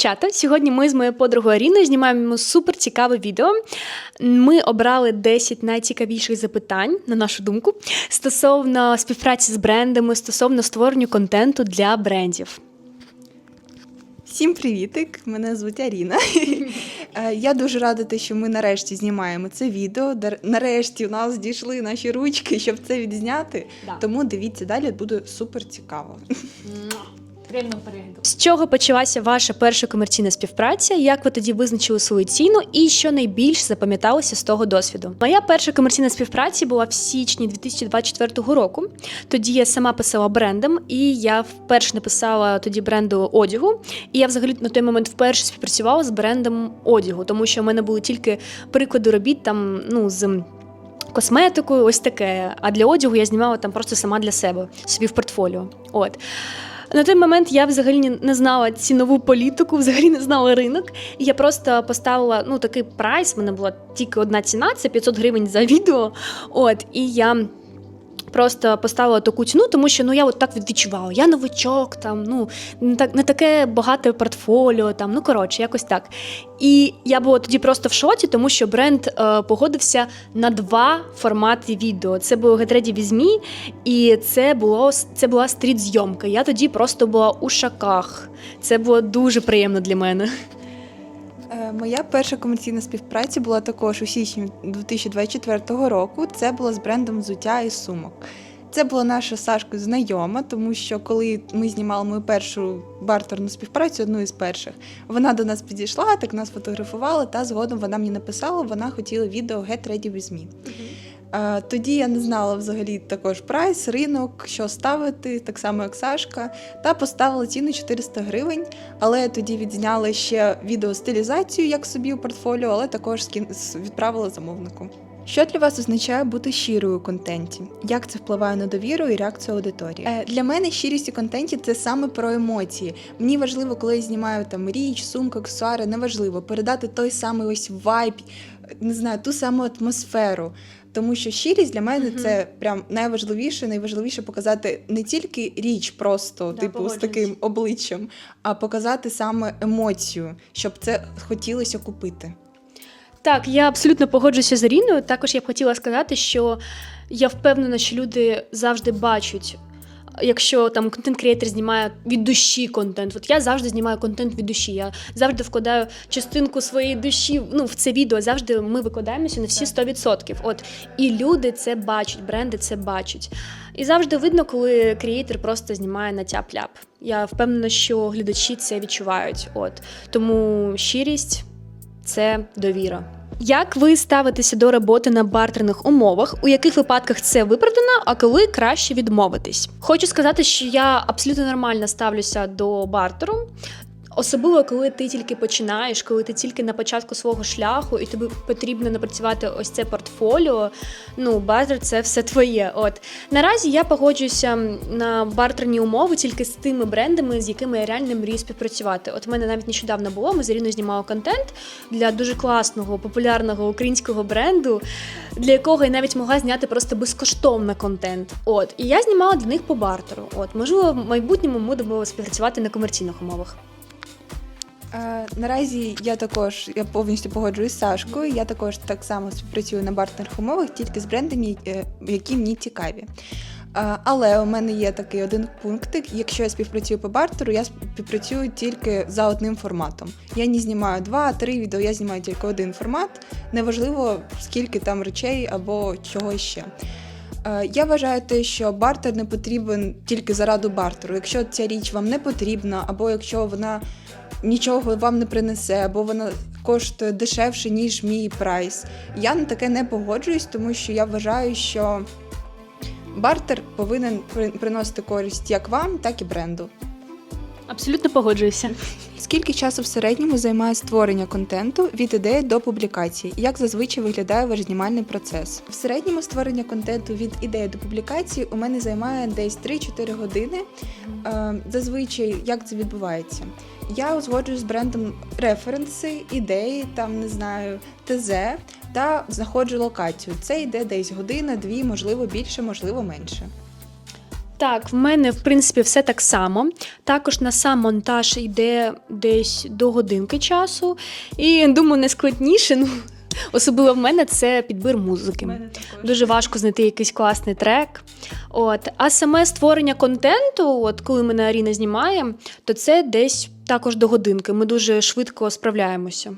дівчата. Сьогодні ми з моєю подругою Аріною знімаємо супер цікаве відео. Ми обрали 10 найцікавіших запитань, на нашу думку, стосовно співпраці з брендами, стосовно створення контенту для брендів. Всім привітик! Мене звуть Аріна. Е, Я дуже рада, те, що ми нарешті знімаємо це відео. Нарешті у нас дійшли наші ручки, щоб це відзняти. Да. Тому дивіться далі, буде супер цікаво. Приємного перегляду. З чого почалася ваша перша комерційна співпраця? Як ви тоді визначили свою ціну, і що найбільш запам'яталося з того досвіду? Моя перша комерційна співпраця була в січні 2024 року. Тоді я сама писала брендом, і я вперше написала тоді бренду одягу. І я взагалі на той момент вперше співпрацювала з брендом одягу, тому що в мене були тільки приклади робіт там, ну з. Косметикою, ось таке. А для одягу я знімала там просто сама для себе собі в портфоліо. От. На той момент я взагалі не знала цінову політику, взагалі не знала ринок. Я просто поставила ну, такий прайс. в мене була тільки одна ціна, це 500 гривень за відео. От, і я просто поставила таку ціну, тому що ну я от так відчувала. Я новичок, там ну не так не таке багате портфоліо. Там ну коротше, якось так. І я була тоді просто в шоці, тому що бренд е, погодився на два формати відео. Це було гетреді змі, і це було це була стріт-зйомка. Я тоді просто була у шаках. Це було дуже приємно для мене. Е, Моя перша комерційна співпраця була також у січні 2024 року. Це було з брендом взуття і сумок. Це була наша Сашкою знайома, тому що коли ми знімали мою першу бартерну співпрацю, одну із перших, вона до нас підійшла, так нас фотографувала, та згодом вона мені написала, вона хотіла відео Get Ready With Me. Е, Тоді я не знала взагалі також прайс, ринок, що ставити, так само як Сашка, та поставила ціну 400 гривень. Але тоді відзняла ще відео стилізацію як собі у портфоліо, але також відправила замовнику. Що для вас означає бути щирою у контенті? Як це впливає на довіру і реакцію аудиторії? Е, для мене щирість у контенті це саме про емоції. Мені важливо, коли я знімаю там річ, сумку, аксесуари, неважливо передати той самий ось вайб, не знаю, ту саму атмосферу. Тому що щирість для мене це прям найважливіше, найважливіше показати не тільки річ, просто Да, типу з погоджуюсь. таким обличчям, а показати саме емоцію, щоб це хотілося купити. Так, я абсолютно погоджуюся з Іріною. Також я б хотіла сказати, що я впевнена, що люди завжди бачать. Якщо там контент-креатор знімає від душі контент, от я завжди знімаю контент від душі. Я завжди вкладаю частинку своєї душі ну, в це відео. Завжди ми викладаємося на всі 100%. От і люди це бачать, бренди це бачать. І завжди видно, коли креатор просто знімає на тяп-ляп. Я впевнена, що глядачі це відчувають. От тому щирість це довіра. Як ви ставитеся до роботи на бартерних умовах? У яких випадках це виправдано, а коли краще відмовитись? Хочу сказати, що я абсолютно нормально ставлюся до бартеру. Особливо, коли ти тільки починаєш, коли ти тільки на початку свого шляху, і тобі потрібно напрацювати ось це портфоліо. Ну, бартер це все твоє. От наразі я погоджуюся на бартерні умови тільки з тими брендами, з якими я реально мрію співпрацювати. От в мене навіть нещодавно було. Ми з Іриною знімали контент для дуже класного, популярного українського бренду, для якого я навіть могла зняти просто безкоштовно контент. От і я знімала для них по бартеру. От можливо, в майбутньому ми будемо співпрацювати на комерційних умовах. Е, наразі я також я повністю погоджуюсь з Сашкою. Я також так само співпрацюю на бартерних умовах, тільки з брендами, е, які мені цікаві. Е, але у мене є такий один пунктик. Якщо я співпрацюю по бартеру, я співпрацюю тільки за одним форматом. Я не знімаю два, три відео, я знімаю тільки один формат. Неважливо, скільки там речей або чого ще. Я вважаю те, що бартер не потрібен тільки заради бартеру. Якщо ця річ вам не потрібна, або якщо вона нічого вам не принесе, або вона коштує дешевше, ніж мій прайс. Я на таке не погоджуюсь, тому що я вважаю, що бартер повинен приносити користь як вам, так і бренду. Абсолютно погоджуюся. Скільки часу в середньому займає створення контенту від ідеї до публікації? Як зазвичай виглядає ваш знімальний процес? В середньому створення контенту від ідеї до публікації у мене займає десь 3-4 години. Е, Зазвичай як це відбувається? Я узгоджую з брендом референси, ідеї, там не знаю, ТЗ та знаходжу локацію. Це йде десь година, дві, можливо, більше, можливо, менше. Так, в мене в принципі все так само. Також на сам монтаж йде десь до годинки часу. І думаю, найскладніше, ну особливо в мене це підбір музики. Дуже важко знайти якийсь класний трек. От. А саме створення контенту, от коли ми на Аріна знімаємо, то це десь також до годинки. Ми дуже швидко справляємося.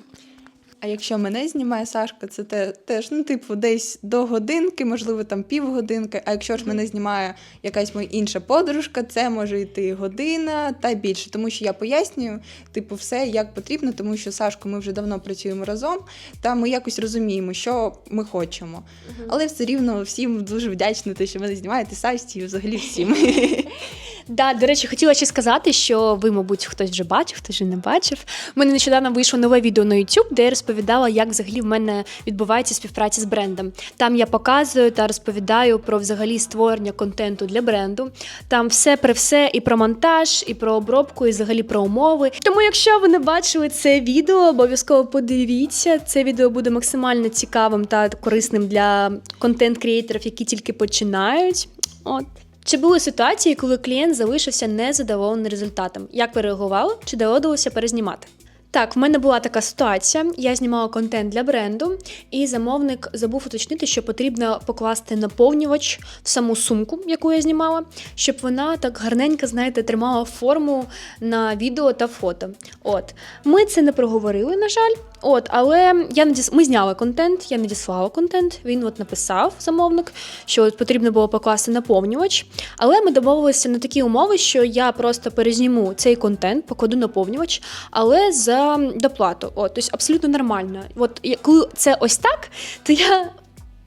А якщо мене знімає Сашка, це те, теж, ну, типу, десь до годинки, можливо, там півгодинки. А якщо ж мене знімає якась моя інша подружка, це може йти година та більше. Тому що я пояснюю, типу, все як потрібно, тому що Сашко, ми вже давно працюємо разом, та ми якось розуміємо, що ми хочемо. Але все рівно всім дуже вдячна, те, що мене знімаєте, Састі і взагалі всім. Да, до речі, хотіла ще сказати, що ви, мабуть, хтось вже бачив, хтось вже не бачив. У мене нещодавно вийшло нове відео на YouTube, де я розповідала, як взагалі в мене відбувається співпраця з брендом. Там я показую та розповідаю про взагалі створення контенту для бренду. Там все про все, і про монтаж, і про обробку, і взагалі про умови. Тому, якщо ви не бачили це відео, обов'язково подивіться. Це відео буде максимально цікавим та корисним для контент-креаторів, які тільки починають. От. Чи були ситуації, коли клієнт залишився незадоволений результатом? Як ви реагували? Чи доводилося перезнімати? Так, в мене була така ситуація. Я знімала контент для бренду, і замовник забув уточнити, що потрібно покласти наповнювач в саму сумку, яку я знімала, щоб вона так гарненько, знаєте, тримала форму на відео та фото. От ми це не проговорили, на жаль. От, але я надіс... ми зняли контент, я надіслала контент. Він от написав замовник, що от потрібно було покласти наповнювач. Але ми домовилися на такі умови, що я просто перезніму цей контент, покладу наповнювач, але за доплату. От, тобто абсолютно нормально. От коли це ось так, то я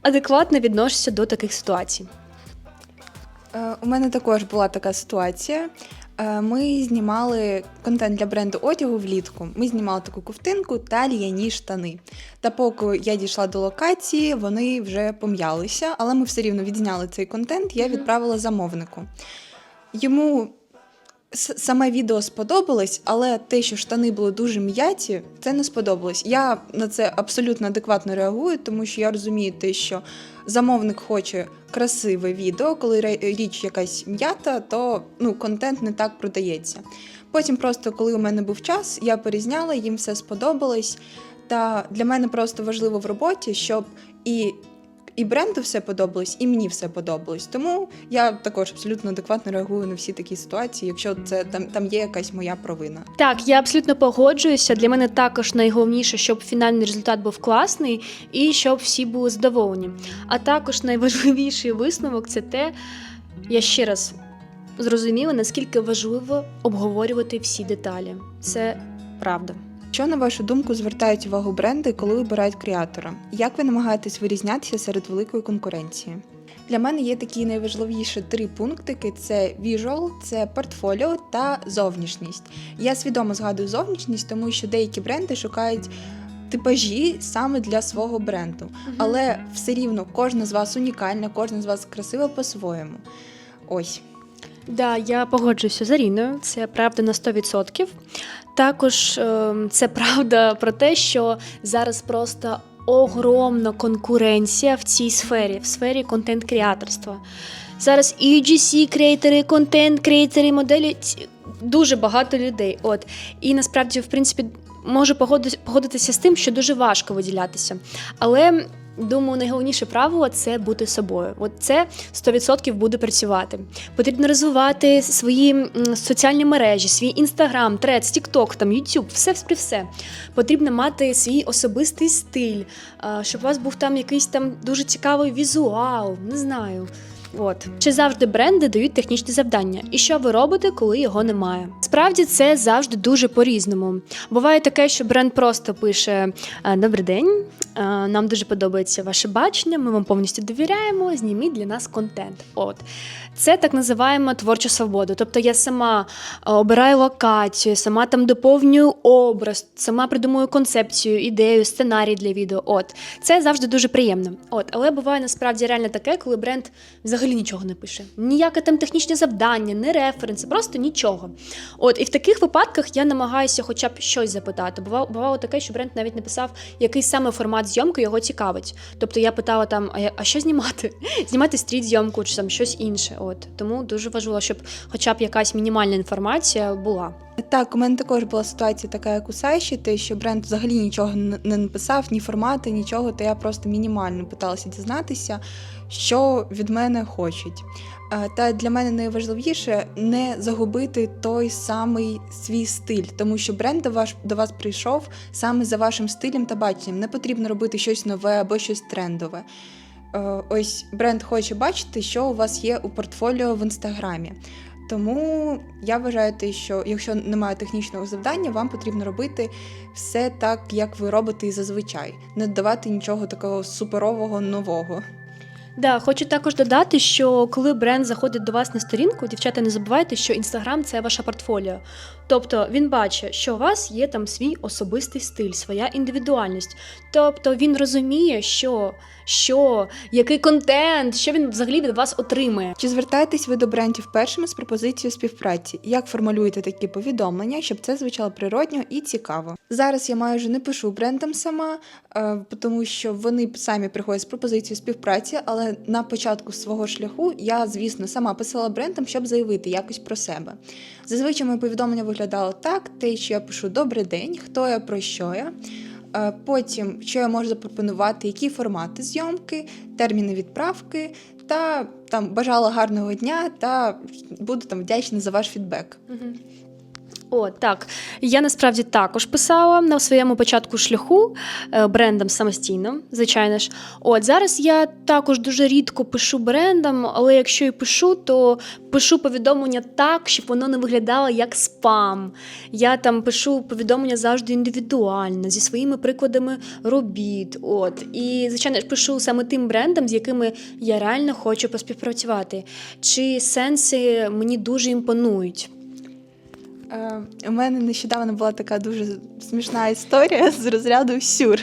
адекватно відношуся до таких ситуацій. Е, У мене також була така ситуація. Е, Ми знімали контент для бренду одягу влітку. Ми знімали таку ковтинку та льяні штани. Та поки я дійшла до локації, вони вже пом'ялися, але ми все рівно відзняли цей контент. Я відправила замовнику. Йому саме відео сподобалось, але те, що штани були дуже м'яті, це не сподобалось. Я на це абсолютно адекватно реагую, тому що я розумію те, що замовник хоче красиве відео, коли річ якась м'ята, то ну, контент не так продається. Потім, просто коли у мене був час, я перезняла, їм все сподобалось. Та для мене просто важливо в роботі, щоб і, і бренду все подобалось, і мені все подобалось. Тому я також абсолютно адекватно реагую на всі такі ситуації, якщо це там, там є якась моя провина. Так, я абсолютно погоджуюся. Для мене також найголовніше, щоб фінальний результат був класний і щоб всі були задоволені. А також найважливіший висновок це те, я ще раз зрозуміла, наскільки важливо обговорювати всі деталі. Це правда. Що, на вашу думку, звертають увагу бренди, коли обирають креатора? Як ви намагаєтесь вирізнятися серед великої конкуренції? Для мене є такі найважливіші три пунктики: це віжуал, це портфоліо та зовнішність. Я свідомо згадую зовнішність, тому що деякі бренди шукають типажі саме для свого бренду. Але все рівно кожна з вас унікальна, кожна з вас красива по-своєму. Ось. Да, я погоджуюся з Аріною, це правда на 100%. Також е, це правда про те, що зараз просто огромна конкуренція в цій сфері, в сфері контент-креаторства. Зараз і UGC-креатори, контент-креатори, моделі дуже багато людей. От. І насправді, в принципі, можу погоди- погодитися з тим, що дуже важко виділятися. Але думаю, найголовніше правило це бути собою. От це 100% буде працювати. Потрібно розвивати свої соціальні мережі, свій інстаграм, трец, тікток, там ютюб, все при все. Потрібно мати свій особистий стиль, щоб у вас був там якийсь там дуже цікавий візуал, не знаю. От чи завжди бренди дають технічне завдання, і що ви робите, коли його немає? Справді це завжди дуже по-різному. Буває таке, що бренд просто пише: «Е, Добрий день, е, нам дуже подобається ваше бачення. Ми вам повністю довіряємо. Зніміть для нас контент. От це так називаємо творча свобода. Тобто я сама е, обираю локацію, сама там доповнюю образ, сама придумую концепцію, ідею, сценарій для відео. От це завжди дуже приємно. От, але буває насправді реально таке, коли бренд взагалі взагалі нічого не пише. Ніяке там технічне завдання, не референси, просто нічого. От, і в таких випадках я намагаюся хоча б щось запитати. Бувало, бувало таке, що бренд навіть написав, який саме формат зйомки його цікавить. Тобто я питала там, а, а що знімати? Знімати стріт-зйомку чи там щось інше. От тому дуже важливо, щоб хоча б якась мінімальна інформація була. Так, у мене також була ситуація така, як у Саші, те, що бренд взагалі нічого не написав, ні формати, нічого, то я просто мінімально питалася дізнатися, що від мене хочуть. Е, Та для мене найважливіше не загубити той самий свій стиль, тому що бренд до вас, прийшов саме за вашим стилем та баченням. Не потрібно робити щось нове або щось трендове. Е, Ось бренд хоче бачити, що у вас є у портфоліо в інстаграмі. Тому я вважаю, те, що якщо немає технічного завдання, вам потрібно робити все так, як ви робите і зазвичай, не додавати нічого такого суперового нового. Да, хочу також додати, що коли бренд заходить до вас на сторінку, дівчата, не забувайте, що інстаграм це ваше портфоліо. Тобто він бачить, що у вас є там свій особистий стиль, своя індивідуальність. Тобто він розуміє, що, що, який контент, що він взагалі від вас отримує. Чи звертаєтесь ви до брендів першими з пропозицією співпраці? Як формулюєте такі повідомлення, щоб це звучало природньо і цікаво? Зараз я майже не пишу брендам сама, е, тому що вони самі приходять з пропозицією співпраці, але на початку свого шляху я, звісно, сама писала брендам, щоб заявити якось про себе. Зазвичай моє повідомлення виглядало так: те, що я пишу Добрий день, хто я про що я. Е, Потім, що я можу запропонувати, які формати зйомки, терміни відправки, та там бажала гарного дня та буду там вдячна за ваш фідбек. О, так. Я насправді також писала на своєму початку шляху е, брендам самостійно, звичайно ж. От зараз я також дуже рідко пишу брендам, але якщо і пишу, то пишу повідомлення так, щоб воно не виглядало як спам. Я там пишу повідомлення завжди індивідуально, зі своїми прикладами робіт. От. І, звичайно ж, пишу саме тим брендам, з якими я реально хочу поспівпрацювати. Чи сенси мені дуже імпонують. Е, у мене нещодавно була така дуже смішна історія з розряду сюр.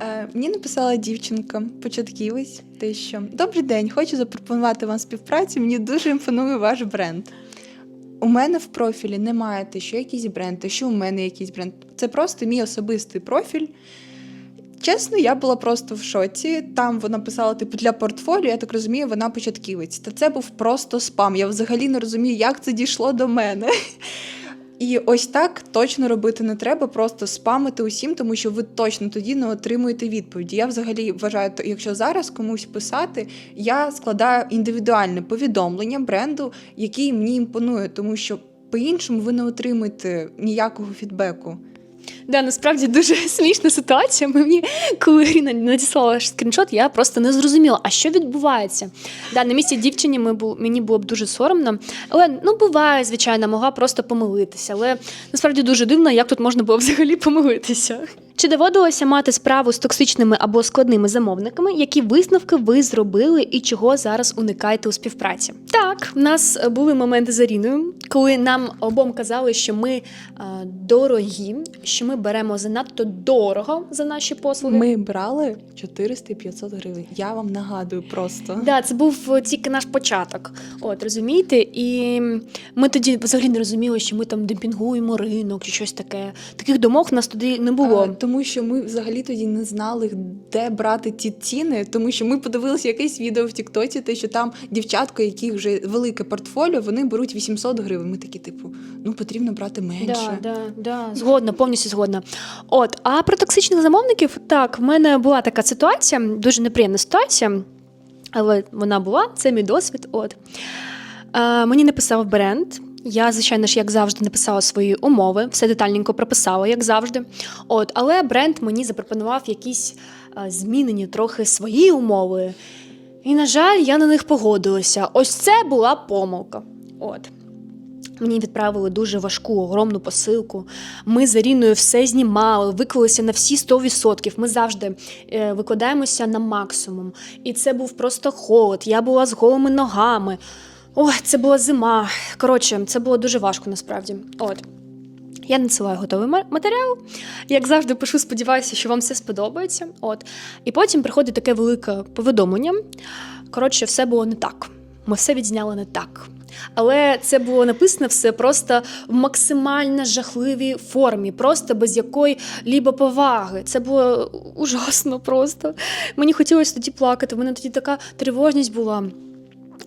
Е, мені написала дівчинка, початківець, те, що добрий день, хочу запропонувати вам співпрацю. Мені дуже імпонує ваш бренд. У мене в профілі немає те, що якийсь бренд, те, що у мене якийсь бренд. Це просто мій особистий профіль. Чесно, я була просто в шоці. Там вона писала, типу, для портфоліо, я так розумію, вона початківець. Та це був просто спам. Я взагалі не розумію, як це дійшло до мене. І ось так точно робити не треба, просто спамити усім, тому що ви точно тоді не отримуєте відповіді. Я взагалі вважаю, якщо зараз комусь писати, я складаю індивідуальне повідомлення бренду, який мені імпонує, тому що по-іншому ви не отримуєте ніякого фідбеку. Да, насправді дуже смішна ситуація. Мені, коли Ріна надіслала скріншот, я просто не зрозуміла, а що відбувається. Да, на місці дівчині ми бу, мені було б дуже соромно. Але ну буває, звичайно, могла просто помилитися. Але насправді дуже дивно, як тут можна було взагалі помилитися. Чи доводилося мати справу з токсичними або складними замовниками, які висновки ви зробили і чого зараз уникаєте у співпраці? Так, в нас були моменти з Аріною, коли нам обом казали, що ми е, дорогі, що ми беремо занадто дорого за наші послуги. Ми брали 400 і 500 гривень. Я вам нагадую просто. Да, це був е, тільки наш початок. От розумієте, і ми тоді взагалі не розуміли, що ми там демпінгуємо ринок чи щось таке. Таких думок нас тоді не було. Тому що ми взагалі тоді не знали, де брати ті ціни, тому що ми подивилися якесь відео в Тіктоці, те, що там дівчатка, яких вже велике портфоліо, вони беруть 800 гривень. Ми такі, типу, ну потрібно брати менше. Да, да, да, згодна, повністю згодна. От, а про токсичних замовників, так, в мене була така ситуація, дуже неприємна ситуація, але вона була, це мій досвід. От. Е, мені написав бренд. Я, звичайно ж, як завжди, написала свої умови, все детальненько прописала, як завжди. От, але бренд мені запропонував якісь е, змінені трохи свої умови. І, на жаль, я на них погодилася. Ось це була помилка. От. Мені відправили дуже важку, огромну посилку. Ми з Аріною все знімали, виклалися на всі 100%. Ми завжди е, викладаємося на максимум. І це був просто холод. Я була з голими ногами. Ой, це була зима. Коротше, це було дуже важко насправді. От. Я надсилаю готовий матеріал. Як завжди, пишу, сподіваюся, що вам все сподобається. От. І потім приходить таке велике повідомлення. Коротше, все було не так. ми все відзняли не так. Але це було написано все просто в максимально жахливій формі, просто без якої лібо поваги. Це було ужасно просто. Мені хотілося тоді плакати. В мене тоді така тривожність була.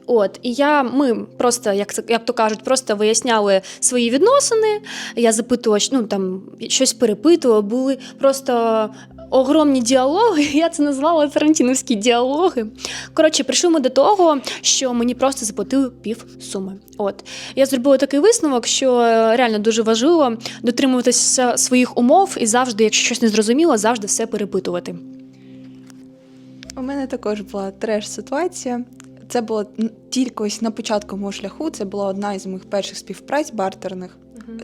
От, і я, ми просто, як як то кажуть, просто виясняли свої відносини. Я запитувала, ну там щось перепитувала, були просто огромні діалоги. Я це назвала тарантіновські діалоги. Коротше, прийшли ми до того, що мені просто заплатили пів суми. От я зробила такий висновок, що е, реально дуже важливо дотримуватися своїх умов і завжди, якщо щось не зрозуміло, завжди все перепитувати. У мене також була треш-ситуація. Це було тільки ось на початку мого шляху. Це була одна із моїх перших співпраць бартерних.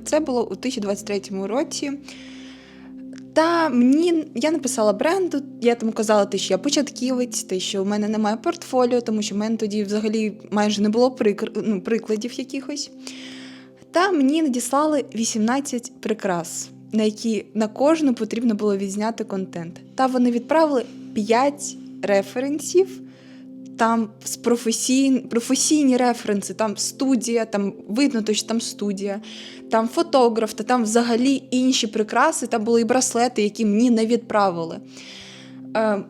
Це було у 2023 році. Та мені я написала бренду, я тому казала, те, що я початківець, те, що в мене немає портфоліо, тому що в мене тоді взагалі майже не було прикр... ну, прикладів якихось. Та мені надіслали 18 прикрас, на які на кожну потрібно було відзняти контент. Та вони відправили 5 референсів. Там з професійні, професійні референси, там студія, там видно, то, що там студія, там фотограф, та там взагалі інші прикраси, там були і браслети, які мені не відправили. Е,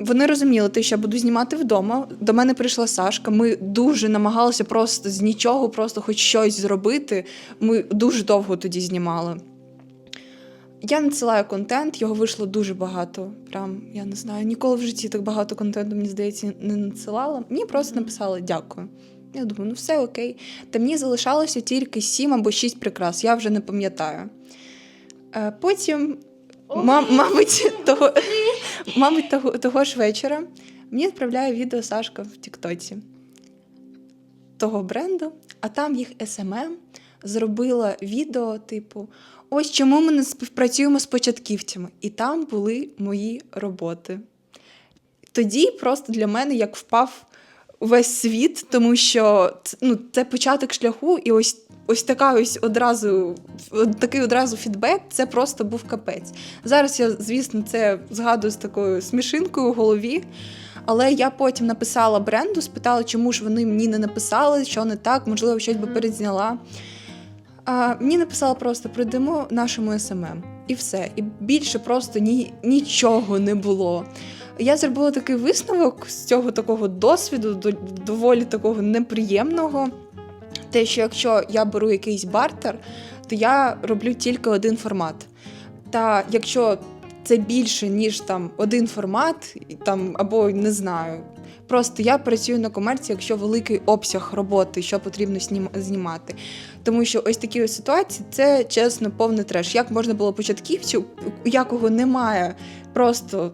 вони розуміли, те, що я буду знімати вдома. До мене прийшла Сашка. Ми дуже намагалися просто з нічого, просто хоч щось зробити. Ми дуже довго тоді знімали. Я надсилаю контент, його вийшло дуже багато. Прям я не знаю, ніколи в житті так багато контенту, мені здається, не надсилала. Мені просто написали дякую. Я думаю, ну все окей. Та мені залишалося тільки сім або шість прикрас, я вже не пам'ятаю. Е, Потім, ма- мабуть, того, мабуть, того, того ж вечора мені відправляє відео Сашка в Тіктоці того бренду, а там їх SMM зробила відео, типу, ось чому ми не співпрацюємо з початківцями. І там були мої роботи. Тоді просто для мене як впав весь світ, тому що ну, це початок шляху, і ось. Ось така ось одразу такий одразу фідбек, це просто був капець. Зараз я, звісно, це згадую з такою смішинкою у голові. Але я потім написала бренду, спитала, чому ж вони мені не написали, що не так, можливо, щось би Мгм. А, мені написала просто прийдемо нашому СММ. І все. І більше просто ні, нічого не було. Я зробила такий висновок з цього такого досвіду, до- доволі такого неприємного. Те, що якщо я беру якийсь бартер, то я роблю тільки один формат. Та якщо це більше, ніж там один формат, там, або не знаю. Просто я працюю на комерції, якщо великий обсяг роботи, що потрібно знімати. Тому що ось такі ось ситуації це чесно повний треш. Як можна було початківцю, якого немає просто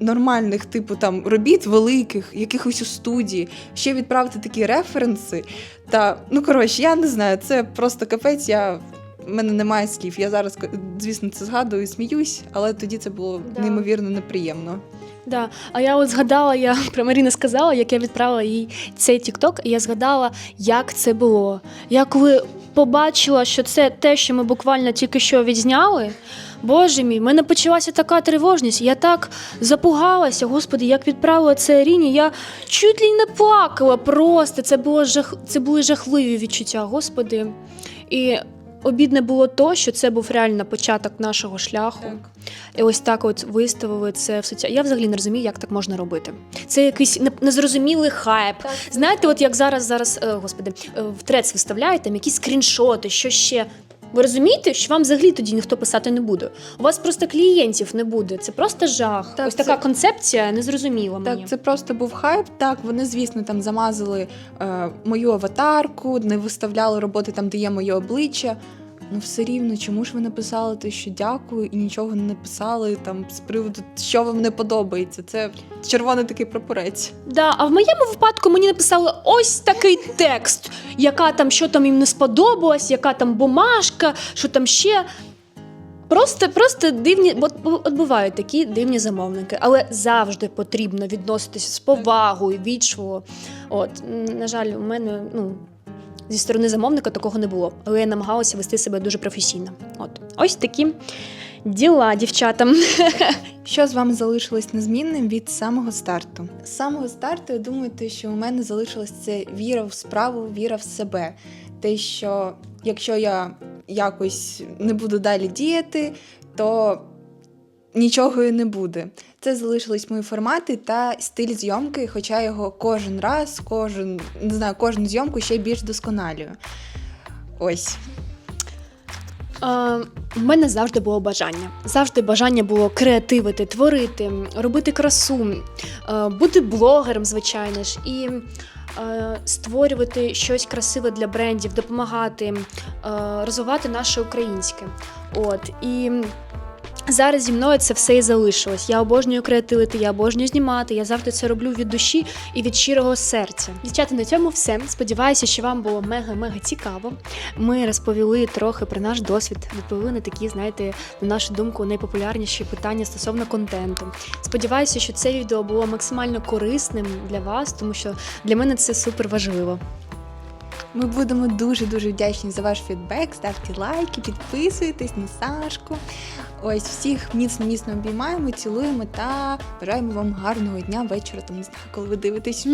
нормальних, типу там робіт великих, якихось у студії, ще відправити такі референси. Та ну коротше, я не знаю, це просто капець. Я в мене немає слів. Я зараз, звісно, це згадую і сміюсь, але тоді це було Да. неймовірно неприємно. Да. А я от згадала, я про Маріна сказала, як я відправила їй цей тікток, і я згадала, як це було. Я коли побачила, що це те, що ми буквально тільки що відзняли. Боже мій, в мене почалася така тривожність. Я так запугалася, господи, як відправила це Аріні. Я чуть ли не плакала просто. Це було жах, це були жахливі відчуття, господи. І обідне було то, що це був реально початок нашого шляху. І ось так от виставили це в соціалі. Я взагалі не розумію, як так можна робити. Це якийсь незрозумілий хайп. Знаєте, от як зараз, зараз, е, господи, е, в трец виставляють там якісь скріншоти, що ще. Ви розумієте, що вам взагалі тоді ніхто писати не буде? У вас просто клієнтів не буде. Це просто жах. Так, ось це- така концепція незрозуміла мені. Так, це просто був хайп. Так, вони, звісно, там замазали е, мою аватарку, не виставляли роботи там, де є моє обличчя. Ну, все рівно, чому ж ви написали те, що дякую, і нічого не написали там з приводу, що вам не подобається. Це червоний такий прапорець. Да, а в моєму випадку мені написали ось такий текст, яка там, що там їм не сподобалось, яка там бумажка, що там ще. Просто, просто дивні, от бувають такі дивні замовники, але завжди потрібно відноситися з повагою, вічливо. От, на жаль, у мене ну, зі сторони замовника такого не було, але я намагалася вести себе дуже професійно. От, ось такі Діла, дівчатам. Що з вами залишилось незмінним від самого старту? З самого старту я думаю, те, що у мене залишилось це віра в справу, віра в себе. Те, що якщо я якось не буду далі діяти, то нічого і не буде. Це залишились мої формати та стиль зйомки, хоча його кожен раз, кожен не знаю, кожну зйомку ще більш досконалюю. Ось. У мене завжди було бажання. Завжди бажання було креативити, творити, робити красу, бути блогером, звичайно ж, і створювати щось красиве для брендів, допомагати, розвивати наше українське. От і. Зараз зі мною це все і залишилось. Я обожнюю креативити, я обожнюю знімати. Я завжди це роблю від душі і від щирого серця. Дівчата, на цьому все. Сподіваюся, що вам було мега-мега цікаво. Ми розповіли трохи про наш досвід, відповіли на такі, знаєте, на нашу думку, найпопулярніші питання стосовно контенту. Сподіваюся, що це відео було максимально корисним для вас, тому що для мене це супер важливо. Ми будемо дуже-дуже вдячні за ваш фідбек. Ставте лайки, підписуйтесь на Сашку. Ось всіх міцно-міцно обіймаємо, цілуємо та бажаємо вам гарного дня, вечора, Тому не знаю, коли ви дивитесь.